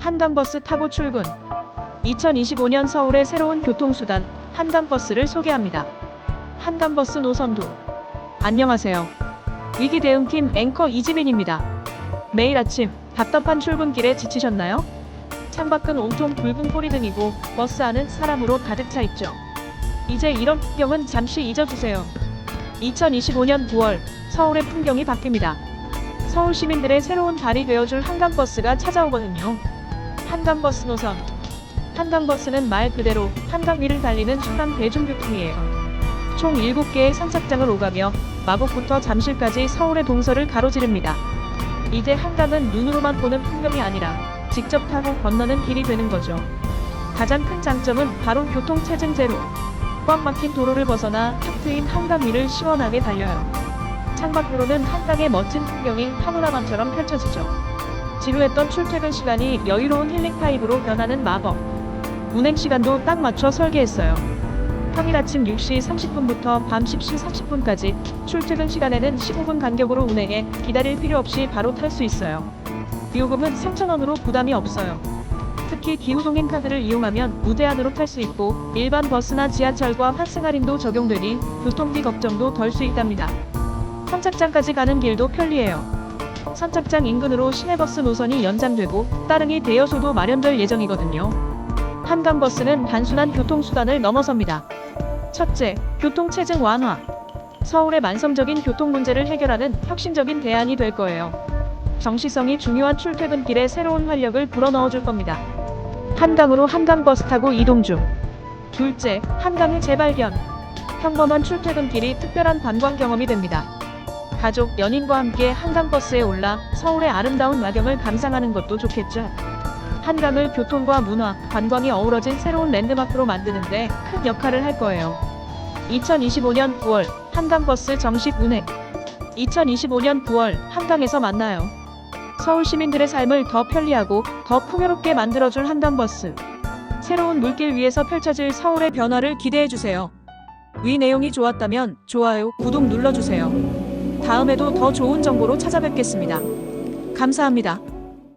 한강버스 타고 출근. 2025년 서울의 새로운 교통수단 한강버스를 소개합니다. 한강버스 노선도. 안녕하세요. 위기 대응팀 앵커 이지민입니다. 매일 아침 답답한 출근길에 지치셨나요? 창밖은 온통 붉은 꼬리등이고 버스 안은 사람으로 가득 차 있죠. 이제 이런 풍경은 잠시 잊어주세요. 2025년 9월 서울의 풍경이 바뀝니다. 서울 시민들의 새로운 달이 되어줄 한강버스가 찾아오거든요. 한강버스 노선. 한강버스는 말 그대로 한강 위를 달리는 순환 대중교통이에요. 총 7개의 선착장을 오가며 마곡부터 잠실까지 서울의 동서를 가로지릅니다. 이제 한강은 눈으로만 보는 풍경이 아니라 직접 타고 건너는 길이 되는 거죠. 가장 큰 장점은 바로 교통 체증 제로. 꽉 막힌 도로를 벗어나 탁 트인 한강 위를 시원하게 달려요. 창밖으로는 한강의 멋진 풍경이 파노라마처럼 펼쳐지죠. 지루했던 출퇴근 시간이 여유로운 힐링 타입으로 변하는 마법. 운행 시간도 딱 맞춰 설계했어요. 평일 아침 6시 30분부터 밤 10시 30분까지 출퇴근 시간에는 15분 간격으로 운행해 기다릴 필요 없이 바로 탈 수 있어요. 비요금은 3,000원으로 부담이 없어요. 특히 기후동행 카드를 이용하면 무제한으로 탈 수 있고 일반 버스나 지하철과 환승 할인도 적용되니 교통비 걱정도 덜 수 있답니다. 선착장까지 가는 길도 편리해요. 선착장 인근으로 시내버스 노선이 연장되고 따릉이 대여소도 마련될 예정이거든요. 한강버스는 단순한 교통수단을 넘어섭니다. 첫째, 교통체증 완화. 서울의 만성적인 교통 문제를 해결하는 혁신적인 대안이 될 거예요. 정시성이 중요한 출퇴근길에 새로운 활력을 불어넣어 줄 겁니다. 한강으로 한강버스 타고 이동 중. 둘째, 한강의 재발견. 평범한 출퇴근길이 특별한 관광 경험이 됩니다. 가족, 연인과 함께 한강버스에 올라 서울의 아름다운 야경을 감상하는 것도 좋겠죠. 한강을 교통과 문화, 관광이 어우러진 새로운 랜드마크로 만드는데 큰 역할을 할 거예요. 2025년 9월 한강버스 정식 운행. 2025년 9월 한강에서 만나요. 서울 시민들의 삶을 더 편리하고 더 풍요롭게 만들어줄 한강버스. 새로운 물길 위에서 펼쳐질 서울의 변화를 기대해주세요. 위 내용이 좋았다면 좋아요, 구독 눌러주세요. 다음에도 더 좋은 정보로 찾아뵙겠습니다. 감사합니다.